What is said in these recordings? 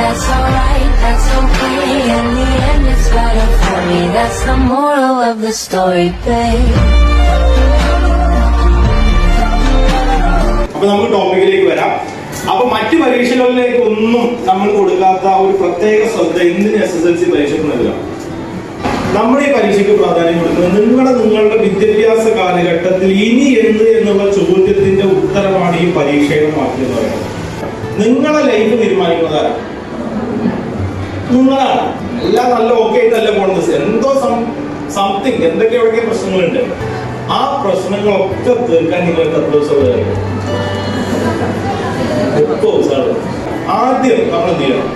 that's alright, that's okay. In the end, it's better for me. That's the moral of the story, babe. അപ്പൊ നമുക്ക് ടോപ്പിക്കിലേക്ക് വരാം അപ്പൊ മറ്റു പരീക്ഷകളിലേക്ക് ഒന്നും നമ്മൾ കൊടുക്കാത്ത ഒരു പ്രത്യേക ശ്രദ്ധ എന്തിന് എസ് എസ് എൽ സി പരീക്ഷയ്ക്ക് നൽകാം നമ്മുടെ ഈ പരീക്ഷയ്ക്ക് പ്രാധാന്യം കൊടുക്കുന്നത് നിങ്ങളുടെ നിങ്ങളുടെ വിദ്യാഭ്യാസ കാലഘട്ടത്തിൽ ഇനി എന്ത് എന്നുള്ള ചോദ്യത്തിന്റെ ഉത്തരമാണ് ഈ പരീക്ഷയുടെ മാറ്റി എന്ന് പറയുന്നത് നിങ്ങളെ ലൈഫ് തീരുമാനിക്കുന്നതാണ് എല്ലാം നല്ല ഓക്കെ ആയിട്ടല്ല പോകുന്നത് എന്തോ സംതിങ് എന്തൊക്കെ എവിടെയൊക്കെ പ്രശ്നങ്ങളുണ്ട്. ആ പ്രശ്നങ്ങളൊക്കെ തീർക്കാൻ നിങ്ങൾക്ക് എത്ര ദിവസം ദിവസമാണ് ആദ്യം നമ്മൾ എന്ത് ചെയ്യണം?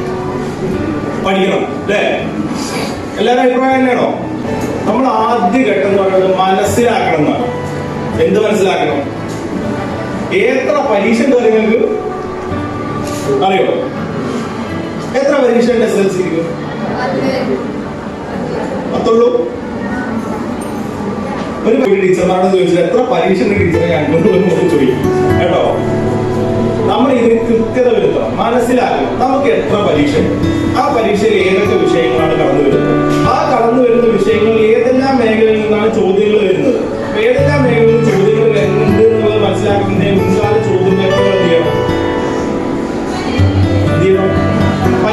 പഠിക്കണം അല്ലേ? എല്ലാവരും അഭിപ്രായം തന്നെയാണോ? നമ്മൾ ആദ്യ ഘട്ടം എന്ന് പറയുന്നത് മനസ്സിലാക്കണം എന്നാണ്. എന്ത് മനസ്സിലാക്കണം? എത്ര പരീക്ഷ ഉണ്ട് നിങ്ങൾക്ക്? അറിയോ? എത്ര പരീക്ഷ ഉണ്ട് എസ് എൽ സിക്ക് പത്തുള്ളൂ. ഒരു ടീച്ചറിനോട് ചോദിച്ചാൽ എത്ര പരീക്ഷ ടീച്ചറെ രണ്ടു ചോദിക്കും. കേട്ടോ? നമ്മൾ ഇതിന് കൃത്യത വരുത്തണം. മനസ്സിലാക്കണം. നമുക്ക് എത്ര പരീക്ഷ ആ പരീക്ഷയിൽ ഏതൊക്കെ വിഷയങ്ങളാണ് കടന്നു വരുന്നത്? ആ കടന്നു വരുന്ന വിഷയങ്ങളിൽ ഏതെല്ലാം മേഖലയിൽ നിന്നാണ് ചോദ്യങ്ങൾ വരുന്നത്? ഏതെല്ലാം മേഖലയിൽ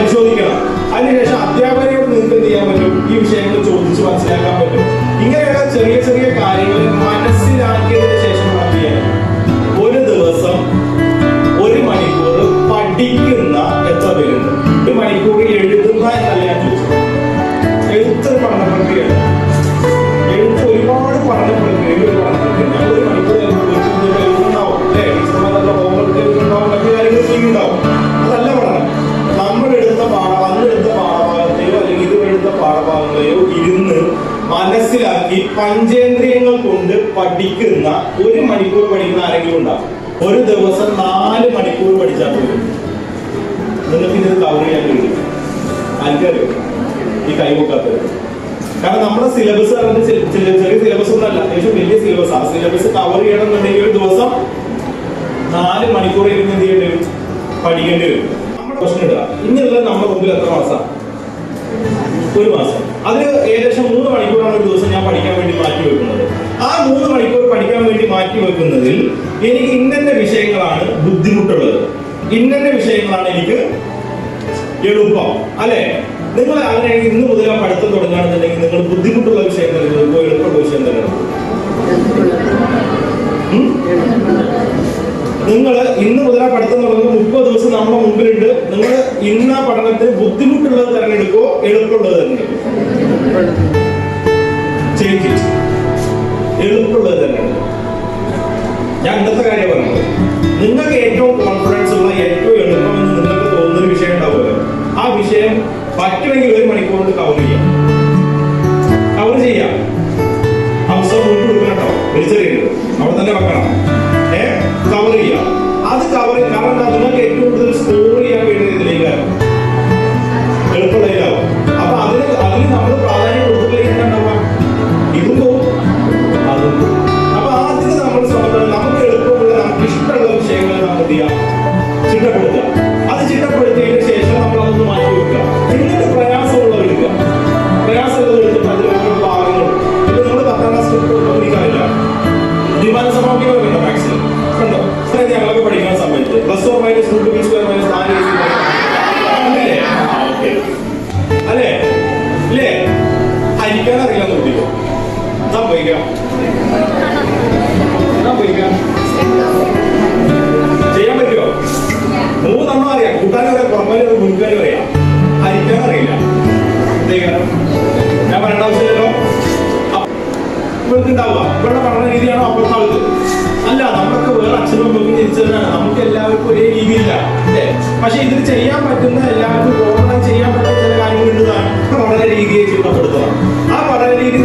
പരിശോധിക്കണം. അതിനുശേഷം അധ്യാപകരോട് നിങ്ങൾക്ക് എന്ത് ചെയ്യാൻ പറ്റും? ഈ വിഷയങ്ങൾ ചോദിച്ച് മനസ്സിലാക്കാൻ പറ്റും. ഇങ്ങനെയുള്ള ചെറിയ ചെറിയ കാര്യങ്ങൾ മനസ്സിലാക്കിയതിനു പഞ്ചേന്ദ്രിയങ്ങൾ കൊണ്ട് പഠിക്കുന്ന ഒരു മണിക്കൂർ പഠിക്കുന്ന ആരെങ്കിലും ഉണ്ടാവും ഒരു ദിവസം നാല് മണിക്കൂർ പഠിച്ചാൽ പോലും. നിങ്ങൾക്ക് ഇത് കവർ ചെയ്യാൻ കഴിയും ആർക്കറിയോ? ഈ കൈവക്കാത്തത് കാരണം നമ്മുടെ സിലബസ് ചെറിയ സിലബസ് ഒന്നല്ല അത്യാവശ്യം വലിയ സിലബസ് ആ. സിലബസ് കവർ ചെയ്യണം എന്നുണ്ടെങ്കിൽ ഒരു ദിവസം നാല് മണിക്കൂർ ഇരുന്ന് എന്ത് ചെയ്യേണ്ടി വരും? പഠിക്കേണ്ടി വരും. നമ്മുടെ പ്രശ്നം ഇടുക. നമ്മുടെ മുമ്പിൽ എത്ര മാസം ഒരു മാസം. അതിന് ഏകദേശം മൂന്ന് മണിക്കൂറാണ് ഒരു ദിവസം ഞാൻ പഠിക്കാൻ വേണ്ടി മാറ്റി വെക്കുന്നത്. ആ മൂന്ന് മണിക്കൂർ പഠിക്കാൻ വേണ്ടി മാറ്റി വെക്കുന്നതിൽ എനിക്ക് ഇന്നത്തെ വിഷയങ്ങളാണ് ബുദ്ധിമുട്ടുള്ളത്. ഇന്നത്തെ വിഷയങ്ങളാണ് എനിക്ക് എളുപ്പം. അല്ലെ? നിങ്ങൾ അങ്ങനെ ഇന്ന് മുതൽ ആ പഠിത്തം തുടങ്ങുകയാണെന്നുണ്ടെങ്കിൽ നിങ്ങൾ ബുദ്ധിമുട്ടുള്ള വിഷയം തരുന്നത് എളുപ്പമുള്ള വിഷയം തിരഞ്ഞെടുക്കും നിങ്ങൾ ഇന്ന് മുതൽ ആ പഠിത്തം തുടങ്ങുന്ന മുപ്പത് ദിവസം നമ്മുടെ മുമ്പിലുണ്ട്. നിങ്ങൾ ഇന്ന് ആ പഠനത്തിന് ബുദ്ധിമുട്ടുള്ളത് തിരഞ്ഞെടുക്കോ? എളുപ്പമുള്ളത് തിരഞ്ഞെടുക്കോ. എളുപ്പമുള്ളത് തിരഞ്ഞെടുക്കോ. ഞാൻ ഇന്നത്തെ കാര്യം പറഞ്ഞത്. നിങ്ങൾക്ക് ഏറ്റവും കോൺഫിഡൻസ് ഉള്ള ഏറ്റവും എളുപ്പമെന്ന് നിങ്ങൾക്ക് തോന്നുന്ന വിഷയം ഉണ്ടാവുമല്ലോ. ആ വിഷയം പറ്റുമെങ്കിൽ ഒരു മണിക്കൂർ കൊണ്ട് കവർ ചെയ്യാം. കവർ ചെയ്യാം. അവസരം കൊടുക്കണം കേട്ടോ. വലിച്ചെറിയരുത് അവിടെ തന്നെ വെക്കണം. കവർ ചെയ്യാം. അത് കവർ കാരണം നിങ്ങൾക്ക് ഏറ്റവും കൂടുതൽ സ്കോർ ചെയ്യാൻ വേണ്ടി ഇതിലേക്ക് എളുപ്പമുള്ളതിലാവും അപ്പൊ അതിന് അതിന് നമ്മൾ സംഭവിക്കാം സംഭവിക്കാം ചെയ്യാൻ പറ്റുമോ? മൂന്നെണ്ണം അറിയാം. കൂട്ടാനും അറിയാം പുറമേലും അറിയാം ഹരിക്കാൻ അറിയില്ല. ഞാൻ പറയേണ്ട ആവശ്യമില്ലല്ലോ ഇവർക്ക് ഉണ്ടാവുക ഇവരുടെ പഠന രീതിയാണോ അപ്പുറത്തെ ആൾക്ക്? അല്ല നമ്മളൊക്കെ വേറെ അച്ഛനും അമ്മക്കും ജനിച്ചവരാണ്. നമുക്ക് എല്ലാവർക്കും ഒരേ രീതിയില്ല അല്ലേ? പക്ഷെ ഇതിൽ ചെയ്യാൻ പറ്റുന്ന എല്ലാവർക്കും കോമണായി ചെയ്യാൻ പറ്റുന്ന ചില കാര്യങ്ങളുണ്ട് താൻ. പഠന രീതിയെ ചിട്ടപ്പെടുത്തുക ആ പഠന രീതി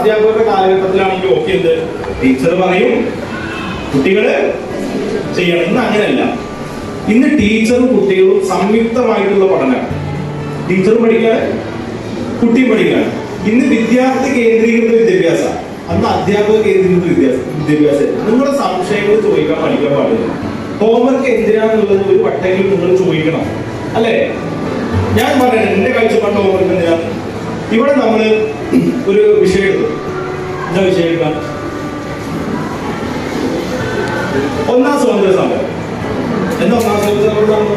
അധ്യാപകരുടെ കാലഘട്ടത്തിലാണെങ്കിൽ ഓക്കെ എന്ത്? ടീച്ചർ പറയും കുട്ടികൾ ചെയ്യണം. ഇന്ന് അങ്ങനെയല്ല. ഇന്ന് ടീച്ചറും കുട്ടികളും സംയുക്തമായിട്ടുള്ള പഠനം. ടീച്ചറും പഠിക്കാൻ കുട്ടിയും പഠിക്കാൻ ഇന്ന് വിദ്യാർത്ഥി കേന്ദ്രീകൃത വിദ്യാഭ്യാസം. അന്ന് അധ്യാപക കേന്ദ്രീകൃത വിദ്യാഭ്യാസം വിദ്യാഭ്യാസം നിങ്ങളുടെ സംശയങ്ങൾ ചോദിക്കാൻ പഠിക്കാൻ പാടില്ല. ഹോംവർക്ക് എന്തിനാന്നുള്ളത് ഒരു വട്ടെങ്കിലും നിങ്ങൾ ചോദിക്കണം. അല്ലേ? ഞാൻ പറയാം എന്റെ കാഴ്ചപ്പാട് ഹോംവർക്ക് എന്തിനാണ് ഇവിടെ നമ്മൾ ഒരു വിഷയം എന്താ വിഷയം ഒന്നാം സ്വാതന്ത്ര്യ സമരം. എന്താ ഒന്നാം സ്വാതന്ത്ര്യ സമരം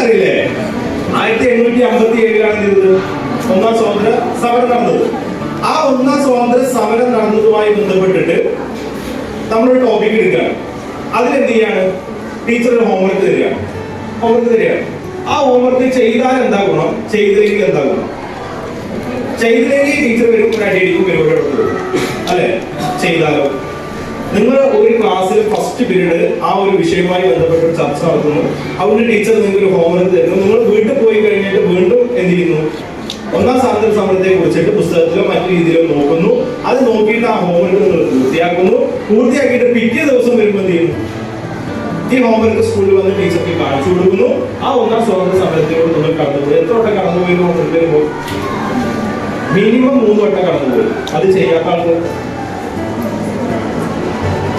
അറിയില്ലേ ആയിരത്തി എണ്ണൂറ്റി അമ്പത്തി ഏഴിലാണ് ചെയ്തത്. ഒന്നാം സ്വാതന്ത്ര്യ സമരം നടന്നത്. ആ ഒന്നാം സ്വാതന്ത്ര്യ സമരം നടന്നതുമായി ബന്ധപ്പെട്ടിട്ട് നമ്മളൊരു ടോപ്പിക് എടുക്കുകയാണ്. അതിലെന്ത് ചെയ്യാണ്? ടീച്ചർ ഹോംവർക്ക് തരികയാണ്. ഹോംവർക്ക് തരികയാണ്. ആ ഹോംവർക്ക് ചെയ്താൽ എന്താ ഗുണം? ചെയ്തില്ലെങ്കിൽ എന്താ ഗുണം? ചെയ്തില്ലെങ്കിൽ ടീച്ചർ വരും ഒരു അടിയടിക്കും അല്ലെ? ചെയ്താലോ? നിങ്ങൾ ഒരു ക്ലാസ്സിൽ ഫസ്റ്റ് പീരീഡ് ആ ഒരു വിഷയവുമായി ബന്ധപ്പെട്ട് ചർച്ച നടത്തുന്നു. അതുകൊണ്ട് ടീച്ചർ നിങ്ങൾക്ക് ഒരു ഹോംവർക്ക് തരുന്നു. നിങ്ങൾ വീട്ടിൽ പോയി കഴിഞ്ഞിട്ട് വീണ്ടും എന്ത് ചെയ്യുന്നു ഒന്നാം സ്വാതന്ത്ര്യ സമരത്തെ കുറിച്ചിട്ട് പുസ്തകത്തിലോ മറ്റു രീതിയിലോ നോക്കുന്നു. അത് നോക്കിയിട്ട് ആ ഹോംവർക്ക് നിങ്ങൾ പൂർത്തിയാക്കുന്നു. പൂർത്തിയാക്കിയിട്ട് പിറ്റേ ദിവസം വരുമ്പോൾ എന്ത് ചെയ്യുന്നു? ഈ ഹോംവർക്ക് സ്കൂളിൽ വന്ന് ടീച്ചർക്ക് കാണിച്ചു കൊടുക്കുന്നു. ആ ഒന്നാം സ്വാതന്ത്ര്യ സമരത്തിലൂടെ നിങ്ങൾ കടന്നുപോയി എത്ര വട്ടം കടന്നുപോയി ഹോംവർക്ക് പോകും മിനിമം മൂന്ന് വട്ടം കടന്നുപോയി അത് ചെയ്യാത്ത ആൾക്ക്?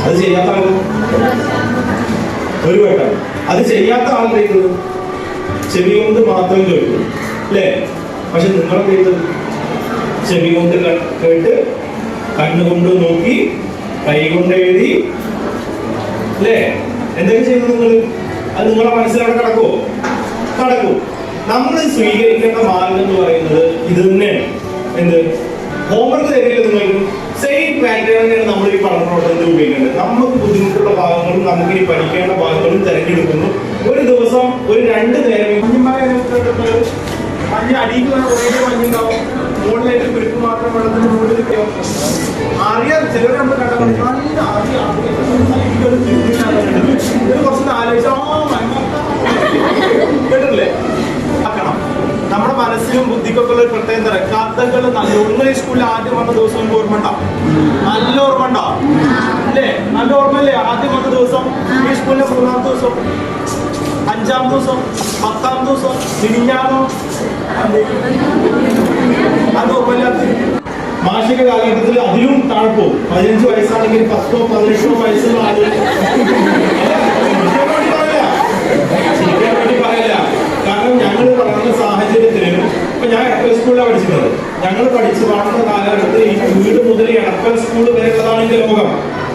അത് ചെയ്യാത്ത ആൾക്ക്? ഒരു വട്ടം. അത് ചെയ്യാത്ത ആളുടെ ചെവി കൊണ്ട് മാത്രം കേൾക്കും അല്ലേ? പക്ഷെ നിങ്ങളൊക്കെ ചെയ്തത് ചെവി കൊണ്ട് കേട്ട് കണ്ണുകൊണ്ട് നോക്കി കൈ കൊണ്ട് എഴുതി അല്ലേ? എന്തൊക്കെ ചെയ്യുന്നു നിങ്ങൾ അത് നിങ്ങളെ മനസ്സിലവിടെ കിടക്കുമോ കടക്കൂ. നമ്മൾ സ്വീകരിക്കേണ്ട മാർഗം എന്ന് പറയുന്നത് ഇത് തന്നെയാണ്. എന്ത്? ഹോംവർക്ക് തരില്ല നിങ്ങൾക്ക്? സെയിം പാറ്റേൺ തന്നെയാണ് നമ്മൾ ഈ പഠന പ്രവർത്തനത്തിൽ ഉപയോഗിക്കേണ്ടത്. നമുക്ക് ബുദ്ധിമുട്ടുള്ള ഭാഗങ്ങളും നമുക്ക് ഈ പഠിക്കേണ്ട ഭാഗങ്ങളും തിരഞ്ഞെടുക്കുന്നു. ഒരു ദിവസം ഒരു രണ്ട് നേരം. മഞ്ഞ അടിയിൽ മഞ്ഞുണ്ടാവും. മുകളിലേക്ക് കുരുക്ക് മാത്രം വെള്ളത്തിന് മുകളിൽ അറിയാം ചിലർ നമ്മൾ കണ്ടപ്പോൾ നല്ല അറിയാം ഇത് കുറച്ച് ആലോചിച്ചാ കേട്ടില്ലേ ആക്കണം നമ്മുടെ മനസ്സിനും ബുദ്ധിക്കൊക്കെ ഉള്ള പ്രത്യേകത കഥകൾ നല്ല നിങ്ങൾ സ്കൂളിൽ ആദ്യം വന്ന ദിവസം നമുക്ക് ഓർമ്മ ഉണ്ടാവും നല്ല ഓർമ്മ ഉണ്ടാവും അല്ലേ? നല്ല ഓർമ്മയില്ലേ ആദ്യം വന്ന ദിവസം ഈ സ്കൂളിലെ മൂന്നാം ദിവസം അഞ്ചാം ദിവസം പത്താം ദിവസം മിനിഞ്ഞാമോ അത് ഓർമ്മയില്ലാത്ത മാഷിക കാലഘട്ടത്തിൽ അതിലും താഴ്പ്പോ. പതിനഞ്ച് വയസ്സാണെങ്കിൽ പത്തോ പതിനെട്ടോ വയസ്സുള്ള ആളുകൾ. ചിരിക്കാൻ വേണ്ടി പറയില്ല. കാരണം ഞങ്ങൾ വളർന്ന സാഹചര്യത്തിലും ഇപ്പൊ ഞാൻ എടപ്പൽ സ്കൂളിലാണ് പഠിച്ചിരുന്നത് ഞങ്ങൾ പഠിച്ച് വളർന്ന കാലഘട്ടത്തിൽ ഈ വീട് മുതൽ എടപ്പൽ സ്കൂൾ വരെയുള്ളതാണ് എന്റെ ലോകം.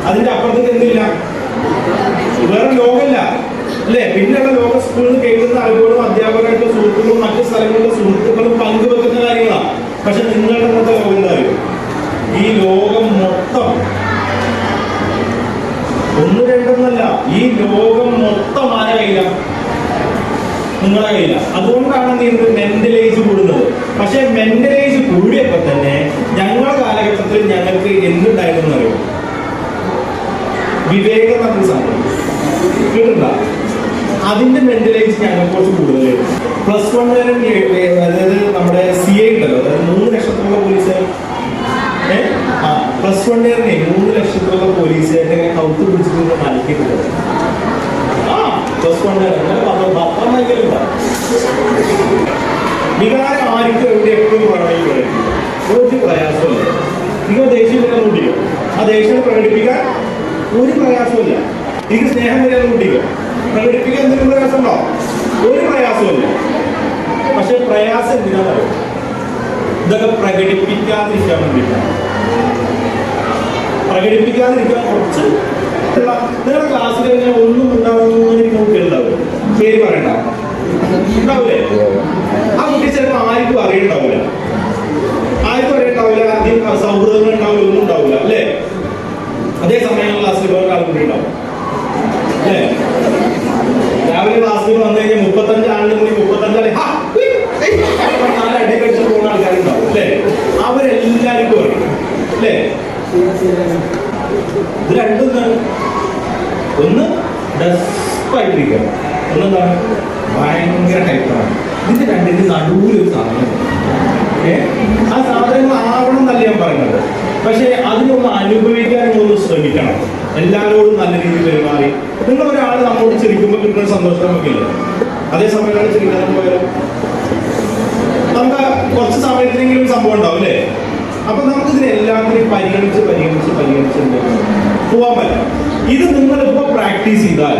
അതിന്റെ അപ്പുറത്തേക്ക് എന്തില്ല? വേറെ ലോകമില്ല. അല്ലേ? പിന്നെയുള്ള ലോക സ്കൂളിൽ കേൾക്കുന്ന അറിവുകളും അധ്യാപകരായിട്ടുള്ള സുഹൃത്തുക്കളും മറ്റു സ്ഥലങ്ങളിലെ സുഹൃത്തുക്കളും പങ്കുവെക്കുന്ന കാര്യങ്ങളാണ് പക്ഷെ നിങ്ങളുടെ മൊത്തം ലോകം എന്താ ഈ ലോകം മൊത്തം ഒന്ന് രണ്ടെന്നല്ല ഈ ലോകം മൊത്തം ആരെ കയ്യിലാണ്? നിങ്ങളുടെ കയ്യില അതുകൊണ്ടാണ് നിങ്ങൾക്ക് മെന്റലൈസ് കൂടുന്നത്. പക്ഷെ മെന്റൽ ഏജ് കൂടിയപ്പോ തന്നെ ഞങ്ങളുടെ കാലഘട്ടത്തിൽ ഞങ്ങൾക്ക് എന്തുണ്ടായിരുന്നു അറിയോ വിവേകം എന്ന് പറഞ്ഞ സാധനം കേട്ടിട്ടുണ്ട? അതിന്റെ മെന്റലൈസ് ഞങ്ങൾക്ക് കുറച്ച് കൂടുതലായിരുന്നു പ്ലസ് വൺ വരെ അതായത് നമ്മുടെ സി ഐ ഉണ്ടല്ലോ അതായത് മൂന്ന് ലക്ഷത്തിലുള്ള ആ പ്ലസ് വൺ ഇയറിനെ മൂന്ന് ലക്ഷത്തിലുള്ള പോലീസുകാരെ കൗത്ത് പിടിച്ചിട്ട് മലക്കിട്ടുണ്ട് പ്ലസ് വൺ ഇയർ ആർക്കും എവിടെ എപ്പോഴും ഒരു പ്രയാസമില്ല നിങ്ങൾ ദേഷ്യം വരാൻ കൂട്ടിക്കോ ആ ദേഷ്യം പ്രകടിപ്പിക്കാൻ ഒരു പ്രയാസമില്ല നിങ്ങൾക്ക് സ്നേഹം വരാൻ കൂട്ടിക്കോ പ്രകടിപ്പിക്കാൻ എന്തെങ്കിലും പ്രയാസമുണ്ടോ ഒരു പ്രയാസമില്ല പക്ഷെ പ്രയാസം എന്തിനാണെന്നറിയോ ഇതൊക്കെ പ്രകടിപ്പിക്കാതിരിക്കാൻ വേണ്ടിയിട്ടാണ്. പ്രകടിപ്പിക്കാതിരിക്കാൻ കുറച്ച് നിങ്ങളുടെ ക്ലാസ്സിൽ കഴിഞ്ഞാൽ ഒന്നും ഉണ്ടാവുന്ന കുട്ടികളുണ്ടാവും പേര് പറയണ്ട. ഉണ്ടാവില്ലേ ആ കുട്ടി ചിലപ്പോൾ ആർക്കും അറിയണ്ടാവില്ല ആർക്കും അറിയണ്ടാവില്ല അധികം സൗഹൃദങ്ങൾ ഉണ്ടാവില്ല ഒന്നും ഉണ്ടാവില്ല അല്ലേ? അതേ സമയം ക്ലാസ്സിൽ വേറെ ആൾക്കൂടി ഉണ്ടാവും. അല്ലേ? രാവിലെ ക്ലാസ്സിൽ വന്നു കഴിഞ്ഞാൽ മുപ്പത്തഞ്ച് കൂടി മുപ്പത്തഞ്ചാളെ ഹാ, ഉയ്, ഏയ്, എന്ന് പറഞ്ഞ് നാല് അടി കഴിച്ച് പോകുന്ന ആൾക്കാരുണ്ടാവും അല്ലേ അവരെല്ലാവർക്കും അറിയും അല്ലേ ഇത് രണ്ടും എന്താണ് ഡസ്പായിട്ടിരിക്കുക ഒന്നെന്താണ് ഭയങ്കര ടൈപ്പാണ് ഇതിന്റെ രണ്ടിന്റെ നടുവിലൊരു സാധനം ആ സാധനങ്ങൾ ആവണം എന്നല്ല ഞാൻ പറയുന്നത്. പക്ഷേ അതിനൊന്ന് അനുഭവിക്കാൻ ഒന്ന് ശ്രമിക്കണം. എല്ലാവരോടും നല്ല രീതിയിൽ പെരുമാറി. നിങ്ങൾ ഒരാൾ നമ്മോട് ചിരിക്കുമ്പോൾ കിട്ടുന്ന സന്തോഷം നമുക്കില്ല. അതേസമയം നമ്മൾ ചിരിക്കാൻ പോയാലും നമുക്ക് കുറച്ച് സമയത്തിനെങ്കിലും സംഭവം ഉണ്ടാവും അല്ലേ? അപ്പൊ നമുക്ക് ഇതിനെ എല്ലാത്തിനെയും പരിഗണിച്ച് പരിഗണിച്ച് പരിഗണിച്ച് പോവാൻ പറ്റും. ഇത് നിങ്ങളിപ്പോ പ്രാക്ടീസ് ചെയ്താൽ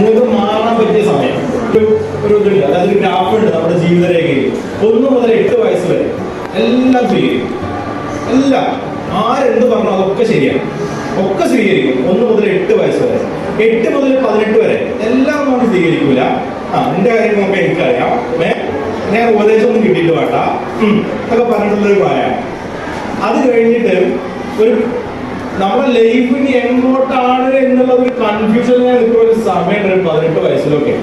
നിങ്ങൾക്ക് മാറാൻ പറ്റിയ സമയം. ഒരു ഇതുണ്ട്. അതായത് ഗ്രാഫ് ഉണ്ട് നമ്മുടെ ജീവിതരേഖയിൽ. ഒന്ന് മുതൽ എട്ട് വയസ്സ് വരെ. എല്ലാം സ്വീകരിക്കും എല്ലാം. ആരെന്ത് പറഞ്ഞു അതൊക്കെ ശരിയാണ്. ഒക്കെ സ്വീകരിക്കും. ഒന്ന് മുതൽ എട്ട് വയസ്സ് വരെ. എട്ട് മുതൽ പതിനെട്ട് വരെ. എല്ലാം നമുക്ക് സ്വീകരിക്കൂല. ആ എന്റെ കാര്യം നമുക്ക് എനിക്കറിയാം. ഞാൻ ഞാൻ ഉപദേശമൊന്നും കിട്ടിയിട്ട് വേണ്ട. എന്നൊക്കെ പറഞ്ഞിട്ടുള്ളൊരു പ്രായം അത് കഴിഞ്ഞിട്ട് ഒരു നമ്മുടെ ലൈഫിന് എങ്ങോട്ടാണ് എന്നുള്ള ഒരു കൺഫ്യൂഷൻ ഞാൻ ഒരു സമയം ഒരു പതിനെട്ട് വയസ്സിലൊക്കെ.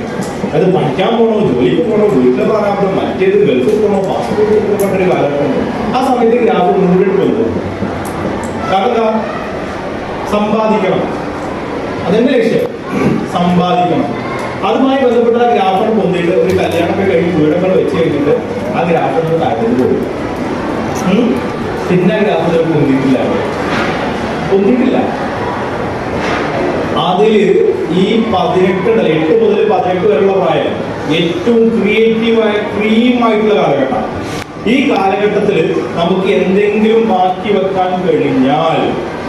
അത് പഠിക്കാൻ പോണോ ജോലിക്ക് പോണോ വീട്ടിലെ പറയാൻ മറ്റേത് ഗൾഫിൽ പോണോ പാസ്പോർട്ട് പറഞ്ഞൊരു കാലഘട്ടമുണ്ട്. ആ സമയത്ത് ഗ്രാഫ് മുന്നോട്ട് വന്നു. കാരണം സമ്പാദിക്കണം. അതെന്റെ ലക്ഷ്യം. സമ്പാദിക്കണം. അതുമായി ബന്ധപ്പെട്ട ആ ഗ്രാഫർ പൊന്തിയിട്ട് ഒരു കല്യാണമൊക്കെ കഴിഞ്ഞ് വീടൊക്കെ വെച്ച് കഴിഞ്ഞിട്ട് ആ ഗ്രാഫറിന് താഴത്തേക്ക് പോകും ഉം? പിന്നെ ആ ഗ്രാഫർ പൊന്തിയിട്ടില്ല പൊന്തിയിട്ടില്ല അതിൽ ഈ പതിനെട്ട് എട്ട് മുതൽ പതിനെട്ട് വരെയുള്ള പ്രായം ഏറ്റവും ക്രിയേറ്റീവായ ക്രീം ആയിട്ടുള്ള കാലഘട്ടം. ഈ കാലഘട്ടത്തിൽ നമുക്ക് എന്തെങ്കിലും മാറ്റി വെക്കാൻ കഴിഞ്ഞാൽ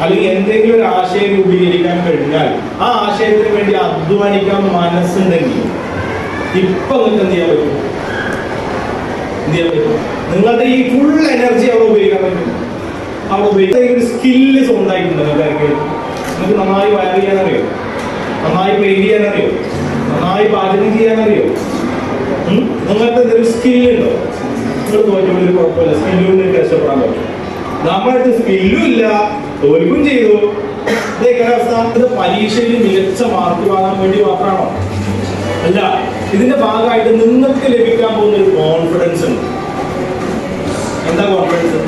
അല്ലെങ്കിൽ എന്തെങ്കിലും ഒരു ആശയം രൂപീകരിക്കാൻ കഴിഞ്ഞാൽ ആ ആശയത്തിന് വേണ്ടി അധ്വാനിക്കാൻ മനസ്സുണ്ടെങ്കിൽ ഇപ്പൊ നിങ്ങൾക്ക് എന്ത് ചെയ്യാൻ പറ്റും? എന്ത് ചെയ്യാൻ പറ്റും? നിങ്ങളുടെ ഈ ഫുൾ എനർജി അവിടെ ഉപയോഗിക്കാൻ പറ്റും. ഒരു സ്കില്ല് സ്വന്തമായിട്ടുണ്ട് നിങ്ങൾക്ക് നമുക്ക് നന്നായി വയർ ചെയ്യാൻ അറിയോ നന്നായി പെയിന്റ് ചെയ്യാൻ അറിയോ നന്നായി പാചകം ഉം? നിങ്ങൾക്ക് എന്തെങ്കിലും സ്കില്ലുണ്ടോ നിങ്ങൾ ഒരു കുഴപ്പമില്ല. സ്കില്ലുകൊണ്ട് രക്ഷപ്പെടാൻ പറ്റും. നമ്മളടുത്ത് സ്കില്ലും ഇല്ല. തോൽക്കും ചെയ്തു. ഇതേ അവസ്ഥ. പരീക്ഷയിൽ മികച്ച മാർക്ക് വാങ്ങാൻ വേണ്ടി മാത്രമാണോ? അല്ല ഇതിന്റെ ഭാഗമായിട്ട് നിങ്ങൾക്ക് ലഭിക്കാൻ പോകുന്ന ഒരു കോൺഫിഡൻസ് ഉണ്ട് എന്താ കോൺഫിഡൻസ്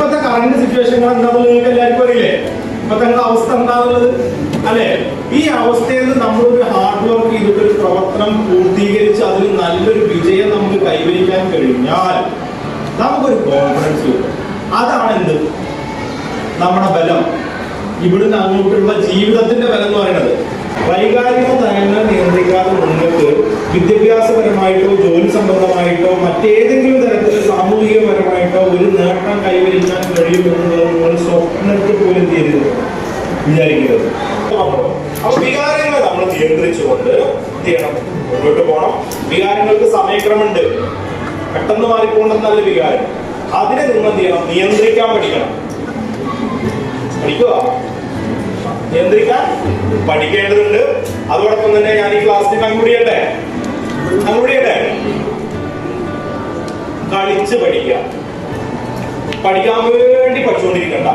ഇപ്പത്തെ കറണ്ട് സിറ്റുവേഷൻ എന്താണെന്ന് നിങ്ങൾക്ക് എല്ലാവർക്കും അറിയില്ലേ? തങ്ങളുടെ അവസ്ഥ എന്താണെന്നുള്ളത് അല്ലെ? ഈ അവസ്ഥയിൽ നമ്മളൊരു ഹാർഡ് വർക്ക് ചെയ്തിട്ട് ഒരു പ്രവർത്തനം പൂർത്തീകരിച്ച് അതിൽ നല്ലൊരു വിജയം നമുക്ക് കൈവരിക്കാൻ കഴിഞ്ഞാൽ നമുക്കൊരു കോൺഫിഡൻസ് കിട്ടും അതാണ് എന്ത് നമ്മുടെ ബലം. ഇവിടുന്ന് അങ്ങോട്ടുള്ള ജീവിതത്തിന്റെ ബലം എന്ന് പറയുന്നത് വൈകാരിക തരങ്ങൾ നിയന്ത്രിക്കാതെ നിങ്ങൾക്ക് വിദ്യാഭ്യാസപരമായിട്ടോ ജോലി സംബന്ധമായിട്ടോ മറ്റേതെങ്കിലും തരത്തിൽ സാമൂഹികപരമായിട്ടോ നേട്ടം കൈവരിക്കാൻ കഴിയുമെന്നുള്ളത് നിങ്ങൾ സ്വപ്നത്തിൽ പോലും തീരുന്നു വിചാരിക്കരുത്. അപ്പൊ വികാരങ്ങളെ നമ്മൾ നിയന്ത്രിച്ചുകൊണ്ട് എന്ത് ചെയ്യണം? മുന്നോട്ട് പോകണം. വികാരങ്ങൾക്ക് സമയക്രമുണ്ട് പെട്ടെന്ന് നല്ല വികാരം. അതിനെ നിങ്ങൾ എന്ത് ചെയ്യണം? നിയന്ത്രിക്കാൻ പഠിക്കണം. പഠിക്കുക നിയന്ത്രിക്കാൻ പഠിക്കേണ്ടതുണ്ട്. അതോടൊപ്പം തന്നെ ഞാൻ ഈ ക്ലാസ്സിൽ കൺക്ലൂഡ് ചെയ്യട്ടെ കളിച്ച് പഠിക്കുക. പഠിക്കാൻ വേണ്ടി പഠിച്ചുകൊണ്ടിരിക്കണ്ട.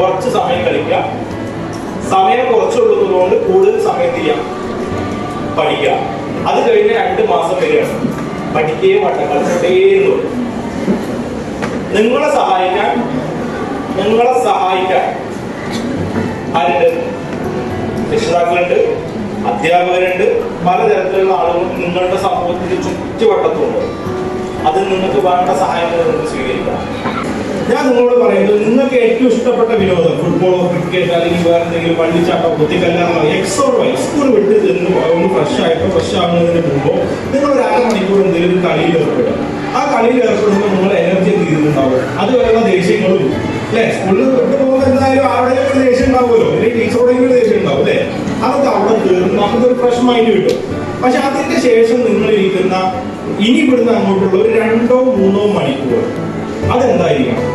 കുറച്ച് സമയം കളിക്കുക. സമയം കുറച്ചുള്ളതുകൊണ്ട് കൂടുതൽ സമയം ചെയ്യാം? പഠിക്കുക. അത് കഴിഞ്ഞ് രണ്ട് മാസം വരികയാണ്. പഠിക്കുകയും വട്ടം കളിച്ചിട്ടേന്നു നിങ്ങളെ സഹായിക്കാൻ നിങ്ങളെ സഹായിക്കാൻ ആരുണ്ട്? രക്ഷിതാക്കളുണ്ട് അധ്യാപകരുണ്ട്. പലതരത്തിലുള്ള ആളുകൾ നിങ്ങളുടെ സമൂഹത്തിന്റെ ചുറ്റുവട്ടത്തുണ്ട്. അതിൽ നിങ്ങൾക്ക് വേണ്ട സഹായങ്ങൾ നിങ്ങൾക്ക് സ്വീകരിക്കാം. ഞാൻ നിങ്ങളോട് പറയുന്നത് നിങ്ങൾക്ക് ഏറ്റവും ഇഷ്ടപ്പെട്ട വിനോദം ഫുട്ബോളോ ക്രിക്കറ്റ് അല്ലെങ്കിൽ വേറെ എന്തെങ്കിലും വള്ളിച്ചാട്ടോ കുത്തിക്കല്ലാണോ എക്സോ വൈ സ്കൂൾ വിട്ട് ചെന്ന് ഒന്ന് ഫ്രഷ് ആയിട്ടോ ഫ്രഷ് ആകുന്നതിന് മുമ്പോ നിങ്ങൾ ഒരു അരമണിക്കൂർ എന്തെങ്കിലും കളിയിൽ ഏർപ്പെടും ആ കളിയിൽ ഏർപ്പെടുമ്പോൾ നിങ്ങൾ എനർജി അത് വരുന്ന ദേഷ്യങ്ങളും അല്ലെ? സ്കൂളിൽ വിട്ടു പോകുന്നതായാലും ആരുടെയും ഒരു ദേഷ്യം ഉണ്ടാവുമല്ലോ. അല്ലെങ്കിൽ ടീച്ചറോടെങ്കിലും ഒരു ദേഷ്യം ഉണ്ടാവും അല്ലെ? അതൊക്കെ അവിടെ തീർന്ന്. നമുക്കൊരു മൈൻഡ് കിട്ടും. പക്ഷെ അതിന്റെ ശേഷം നിങ്ങൾ ഇരിക്കുന്ന ഇനി ഇവിടുന്ന് അങ്ങോട്ടുള്ള ഒരു രണ്ടോ മൂന്നോ മണിക്കൂർ അതെന്തായിരിക്കണം?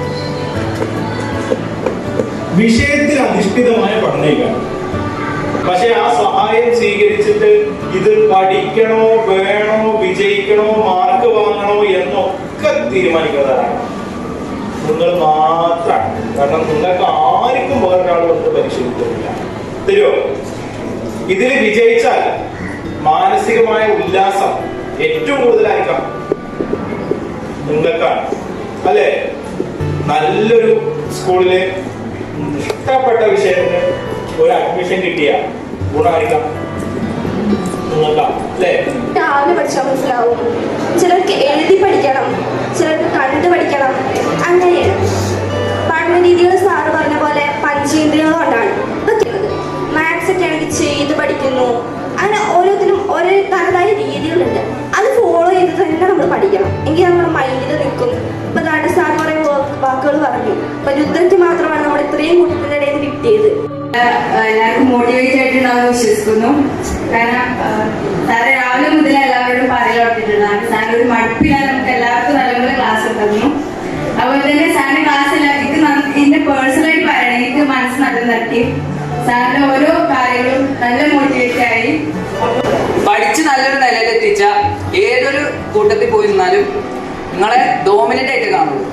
വിഷയത്തിൽ അധിഷ്ഠിതമായ പഠനയിക്കണം പക്ഷെ ആ സഹായം സ്വീകരിച്ചിട്ട് ഇത് പഠിക്കണോ വേണോ വിജയിക്കണോ മാർക്ക് വാങ്ങണോ എന്നൊക്കെ തീരുമാനിക്കുന്നതാണ്. നിങ്ങൾ മാത്രമാണ് കാരണം നിങ്ങൾക്ക് ആർക്കും വേറൊരാളോട് പരിശീലിക്കുന്നില്ല. തരുമോ ഇതിൽ വിജയിച്ചാൽ മാനസികമായ ഉല്ലാസം ഏറ്റവും കൂടുതലായിരിക്കാം. നിങ്ങൾക്കാണ്. അല്ലെ? നല്ലൊരു സ്കൂളിൽ ഇഷ്ടപ്പെട്ട വിഷയത്തിന് ഒരു അഡ്മിഷൻ കിട്ടിയ ഗുണമായിരിക്കാം. നിങ്ങൾക്കാ അല്ലേ? രാവിലെ പഠിച്ചാൽ മനസ്സിലാവും. ചിലർക്ക് എഴുതി പഠിക്കണം ചിലർക്ക് കണ്ടു പഠിക്കണം. അങ്ങനെയാണ് പഠന രീതികൾ സാറ് പറഞ്ഞ പോലെ പഞ്ചേന്ദ്രിയങ്ങൾ കൊണ്ടാണ്. ഇതൊക്കെ മാത്സ് ഒക്കെ ആണെങ്കിൽ ചെയ്ത് പഠിക്കുന്നു. അങ്ങനെ ഓരോത്തിനും ഓരോ തനതായ രീതികളുണ്ട്. അത് ഫോളോ ചെയ്ത് തന്നെ നമ്മൾ പഠിക്കണം. എങ്കിൽ നമ്മുടെ മൈൻഡിൽ നിൽക്കും. ഇപ്പൊ ദാണ്ട് സാർ കുറെ വാക്കുകൾ പറഞ്ഞു. അപ്പൊ യുദ്ധത്തിൽ മാത്രമാണ് നമ്മൾ ഇത്രയും കുട്ടികളുടെ ഇടയിൽ കിട്ടിയത്. എല്ലാവർക്കും മോട്ടിവേറ്റ് ആയിട്ടുണ്ടാവും വിശ്വസിക്കുന്നു. കാരണം സാറ് രാവിലെ മുതൽ എല്ലാവരോടും പറയലോട്ടിട്ടുള്ളതാണ് സാർ ഒരു മടുപ്പില്ലാതെ നമുക്ക് എല്ലാവർക്കും നല്ലപോലെ ക്ലാസ് തന്നു അതുപോലെ തന്നെ സാറിന്റെ എല്ലാം എനിക്ക് എന്റെ പേഴ്സണലായിട്ട് പറയണം. എനിക്ക് മനസ്സ് നല്ല തട്ടി സാറിന്റെ ഓരോ കാര്യങ്ങളും നല്ല മോട്ടിവേറ്റ് ആയി. പഠിച്ച് നല്ലൊരു നിലയിലെത്തിച്ച ഏതൊരു കൂട്ടത്തിൽ പോയി നിന്നാലും നിങ്ങളെ ഡോമിനന്റ് ആയിട്ട് കാണുള്ളൂ.